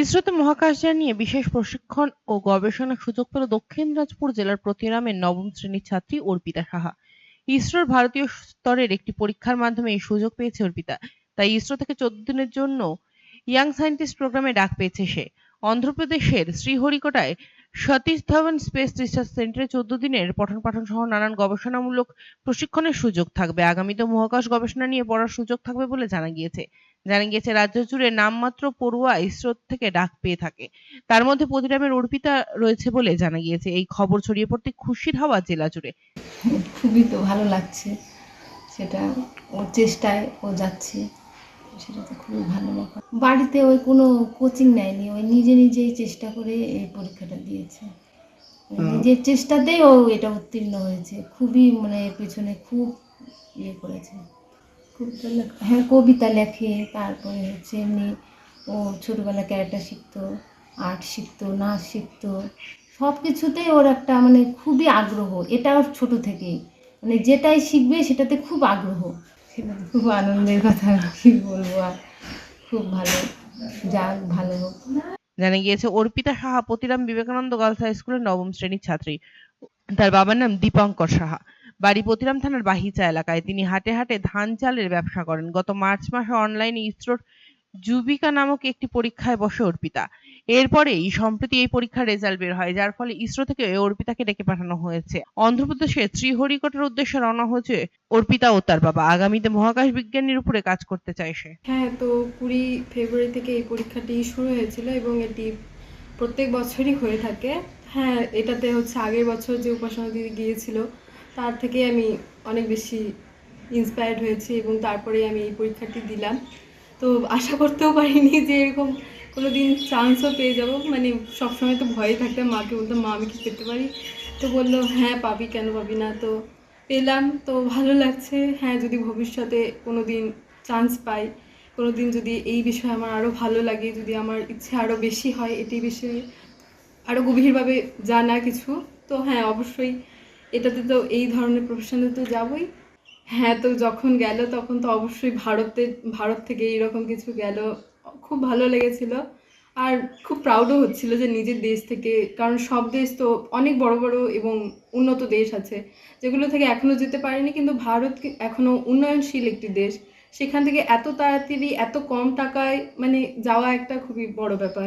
ইসরোতে মহাকাশযান নিয়ে বিশেষ প্রশিক্ষণ ও গবেষণার সুযোগ পেল দক্ষিণ দিনাজপুর জেলার প্রতিরামের নবম শ্রেণির ছাত্রী অর্পিতা সাহা। ইসরোর ভারতীয় স্তরের একটি পরীক্ষার মাধ্যমে এই সুযোগ পেয়েছে অর্পিতা। তাই ইসরো থেকে চোদ্দ দিনের জন্য ইয়াং সায়েন্টিস্ট প্রোগ্রামে ডাক পেয়েছে সে। অন্ধ্রপ্রদেশের শ্রীহরিকোটায় সতীশ ধাওয়ান স্পেস রিসার্চ সেন্টারে চোদ্দ দিনের পঠন পাঠন সহ নানান গবেষণামূলক প্রশিক্ষণের সুযোগ থাকবে। আগামীতে মহাকাশ গবেষণা নিয়ে পড়ার সুযোগ থাকবে বলে জানা গিয়েছে। জানা গিয়েছে রাজ্য জুড়ে নামমাত্র পড়ুয়া ইসরো থেকে ডাক পেয়ে থাকে। তার মধ্যে প্রতিরামের অর্পিতা রয়েছে বলে জানা গিয়েছে। এই খবর ছড়িয়ে পড়তে খুশির হাওয়া জেলা জুড়ে। খুবই তো ভালো লাগছে। সেটা ওর চেষ্টায় ও যাচ্ছে। সেটা তো খুবই ভালো ব্যাপার। বাড়িতে ওই কোনো কোচিং নেয়নি। ওই নিজে নিজেই চেষ্টা করে এই পরীক্ষাটা দিয়েছে। নিজের চেষ্টাতেই ও এটা উত্তীর্ণ হয়েছে। খুবই মানে এর পেছনে খুব ইয়ে করেছে। হ্যাঁ কবিতা লেখে তারপরে হচ্ছে এমনি ও ছোটোবেলা ক্যারেক্টার শিখতো আর্ট শিখতো নাচ শিখতো। সব কিছুতেই ওর একটা মানে খুবই আগ্রহ এটা ওর ছোটো থেকেই। মানে যেটাই শিখবে সেটাতে খুব আগ্রহ। সেটা খুব আনন্দের কথা কী বলব আর খুব ভালো। যাক ভালো হোক। জানা গিয়েছে অর্পিতা সাহা প্রতিরাম বিবেকানন্দ গার্লস হাই স্কুলের নবম শ্রেণির ছাত্রী। তার বাবার নাম দীপঙ্কর সাহা। বাড়ি প্রতিরাম থানার বাহিচা এলাকায় তিনি হাটে হাটে ধান চালের ব্যবসা করেন। গত মার্চ মাসে অনলাইনে ইসরোর যুবিকা নামক একটি পরীক্ষায় বসে অর্পিতা। এরপরেই সম্প্রতি এই পরীক্ষার রেজাল্ট বের হয়, যার ফলে ইসরো থেকে অর্পিতাকে ডেকে পাঠানো হয়েছে। অন্ধ্রপ্রদেশের শ্রীহরিকোটার উদ্দেশ্যে রওনা হয়েছে অর্পিতা ও তার বাবা। আগামীতে মহাকাশ বিজ্ঞানীর উপরে কাজ করতে চায় সে। হ্যাঁ তো কুড়ি ফেব্রুয়ারি থেকে এই পরীক্ষাটি শুরু হয়েছিল এবং এটি প্রত্যেক বছরই হয়ে থাকে। হ্যাঁ এটাতে হচ্ছে আগের বছর যে উপাসনা দিদি গিয়েছিল তার থেকে আমি অনেক বেশি ইন্সপায়ার্ড হয়েছি এবং তারপরে আমি এই পরীক্ষাটি দিলাম। তো আশা করতেও পারিনি যে এরকম কোনো দিন চান্সও পেয়ে যাব। মানে সবসময় তো ভয়ে থাকতাম মাকে বলতাম, মা, আমি কি পেতে পারি? তো বলল হ্যাঁ পাবি, কেন পাবি না? তো পেলাম। তো ভালো লাগছে। হ্যাঁ যদি ভবিষ্যতে কোনো দিন চান্স পাই কোনো দিন যদি এই বিষয়ে আমার আরও ভালো লাগে, যদি আমার ইচ্ছে আরও বেশি হয় এটি বিষয়ে আরও গভীরভাবে জানা কিছু। তো হ্যাঁ অবশ্যই এটাতে তো এই ধরনের প্রফেশনে তো যাবই। হ্যাঁ তো যখন গেল তখন তো অবশ্যই ভারতে, ভারত থেকে এইরকম কিছু গেল। খুব ভালো লেগেছিল। আর খুব প্রাউডও হচ্ছিল যে নিজের দেশ থেকে, কারণ সব দেশ তো অনেক বড় বড় এবং উন্নত দেশ আছে, যেগুলো থেকে এখনও যেতে পারেনি। কিন্তু ভারত এখনও উন্নয়নশীল একটি দেশ। সেখান থেকে এত তাড়াতাড়ি, এত কম টাকায় মানে যাওয়া একটা খুবই বড় ব্যাপার।